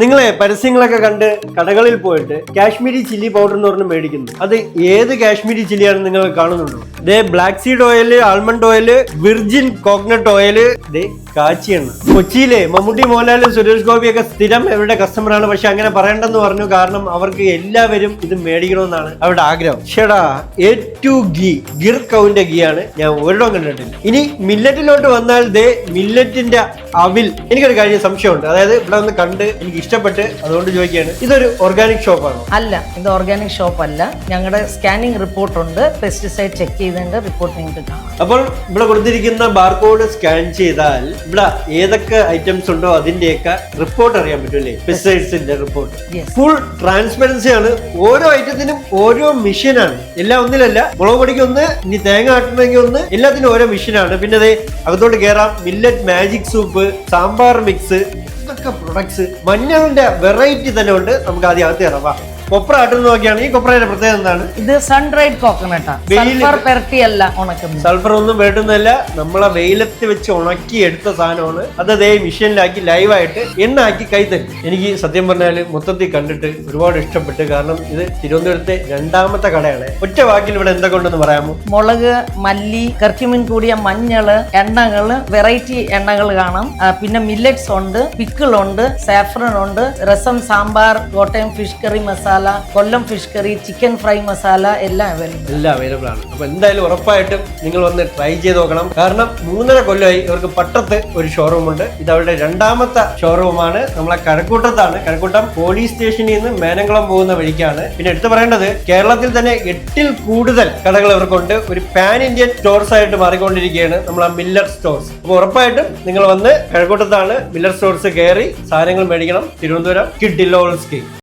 നിങ്ങളെ പരസ്യങ്ങളൊക്കെ കണ്ട് കടകളിൽ പോയിട്ട് കാശ്മീരി ചില്ലി പൗഡർ എന്ന് പറഞ്ഞ് മേടിക്കുന്നു. അത് ഏത് കാശ്മീരി ചില്ലിയാണ് നിങ്ങൾ കാണുന്നുണ്ടോ? ദേ black seed oil almond oil virgin coconut oil ദേ കാച്ചി എണ്ണ കൊച്ചിയിലെ മമ്മൂട്ടി മോഹൻലാൽ സുരേഷ് ഗോപിയൊക്കെ സ്ഥിരം ഇവരുടെ കസ്റ്റമറാണ് പക്ഷെ അങ്ങനെ പറയണ്ടെന്ന് പറഞ്ഞു കാരണം അവർക്ക് എല്ലാവരും ഇത് മേടിക്കണമെന്നാണ് അവരുടെ ആഗ്രഹം. ഷെടാ എ ടു ഗീ ഗിർ കൗന്റെ ഗീ ആണ് ഞാൻ ഒരിടം കണ്ടിട്ടില്ല. ഇനി മില്ലറ്റിലോട്ട് വന്നാൽ ദേ മില്ലറ്റിന്റെ അവിൽ. എനിക്കൊരു കാര്യം സംശയമുണ്ട്. അതായത് ഇവിടെ ഒന്ന് കണ്ട് എനിക്ക് ഇഷ്ടപ്പെട്ട് അതുകൊണ്ട് ചോദിക്കുകയാണ്. ഇതൊരു ഓർഗാനിക് ഷോപ്പാണ് അല്ല ഇത് ഓർഗാനിക് ഷോപ്പ് അല്ല. ഞങ്ങളുടെ സ്കാനിങ് റിപ്പോർട്ട് ഉണ്ട്. പെസ്റ്റിസൈഡ് ചെക്ക് ചെയ്തതിന്റെ റിപ്പോർട്ട് നിങ്ങൾക്ക് കാണാം. അപ്പോൾ ഇവിടെ കൊടുത്തിരിക്കുന്ന ബാർകോഡ് സ്കാൻ ചെയ്താൽ ഇവിടെ ഏതൊക്കെ ഐറ്റംസ് ഉണ്ടോ അതിന്റെയൊക്കെ റിപ്പോർട്ട് അറിയാൻ പറ്റുമല്ലേ പെസ്റ്റിസൈഡ്സിന്റെ റിപ്പോർട്ട് ഫുൾ ട്രാൻസ്പെറൻസി ആണ്. ഓരോ ഐറ്റത്തിനും ഓരോ മിഷനാണ് എല്ലാം ഒന്നിലല്ല. മുളക് പൊടിക്ക് ഒന്ന് ഇനി തേങ്ങ ആട്ടണമെങ്കിൽ ഒന്ന്. എല്ലാത്തിനും ഓരോ മിഷനാണ് പിന്നെ അതെ അകത്തോട്ട് കയറാം millet magic soup sambar mix ഇതൊക്കെ പ്രൊഡക്ട്സ് മഞ്ഞളിന്റെ വെറൈറ്റി തന്നെ ഉണ്ട്. നമുക്ക് ആദ്യം അകത്ത് കയറാം. വാ. കൊപ്ര ആട്ടുന്ന നോക്കിയാണ്. ഈ കൊപ്രയുടെ പ്രത്യേകത എന്താണ്? ഇത് സൺഡ്രൈഡ് കോക്കനട്ടാ സൾഫർ പെരട്ടിയല്ല ഉണക്കുന്നത്. സൾഫർ ഒന്നും വേണ്ടുന്നല്ല നമ്മളെ വെയിലത്ത് വെച്ച് ഉണക്കി എടുത്ത സാധനമാണ്. അത് അതേ മിഷനിലാക്കി ലൈവായിട്ട് എണ്ണാക്കി കൈ തരും. എനിക്ക് സത്യം പറഞ്ഞാൽ മൊത്തത്തിൽ കണ്ടിട്ട് ഒരുപാട് ഇഷ്ടപ്പെട്ട് കാരണം ഇത് തിരുവനന്തപുരത്തെ രണ്ടാമത്തെ കടയാണ്. ഒറ്റ വാക്കിൽ ഇവിടെ എന്തൊക്കെ ഉണ്ടെന്ന് പറയാമോ? മുളക് മല്ലി കർക്യുമിൻ കൂടിയ മഞ്ഞൾ എണ്ണകൾ വെറൈറ്റി എണ്ണകൾ കാണാം. പിന്നെ മില്ലറ്റ്സ് ഉണ്ട് പിക്കിൾ ഉണ്ട് സാഫ്രൺ ഉണ്ട് rasam sambar Kottayam fish curry masala Kollam fish curry chicken fry masala എല്ലാം അവൈലബിൾ എല്ലാം അവൈലബിൾ ആണ്. അപ്പൊ എന്തായാലും ഉറപ്പായിട്ടും നിങ്ങൾ വന്ന് ട്രൈ ചെയ്ത് നോക്കണം. കാരണം മൂന്നര കൊല്ലമായി ഇവർക്ക് പട്ടത്ത് ഒരു ഷോറൂം ഉണ്ട്. ഇത് അവരുടെ രണ്ടാമത്തെ ഷോറൂമാണ് നമ്മളെ കഴക്കൂട്ടത്താണ് കഴക്കൂട്ടം പോലീസ് സ്റ്റേഷനിൽ നിന്ന് മേനംകുളം പോകുന്ന വഴിക്കാണ്. പിന്നെ എടുത്തു പറയേണ്ടത് കേരളത്തിൽ തന്നെ എട്ടിൽ കൂടുതൽ കടകൾ ഇവർക്കുണ്ട്. ഒരു പാൻ ഇന്ത്യൻ സ്റ്റോർസ് ആയിട്ട് മാറിക്കൊണ്ടിരിക്കുകയാണ് നമ്മളെ മില്ലർ സ്റ്റോർസ് അപ്പോൾ ഉറപ്പായിട്ടും നിങ്ങൾ വന്ന് കഴക്കൂട്ടത്താണ് മില്ലർ സ്റ്റോർസ് കയറി സാധനങ്ങൾ മേടിക്കണം. തിരുവനന്തപുരം കിഡിലോൾസ്കി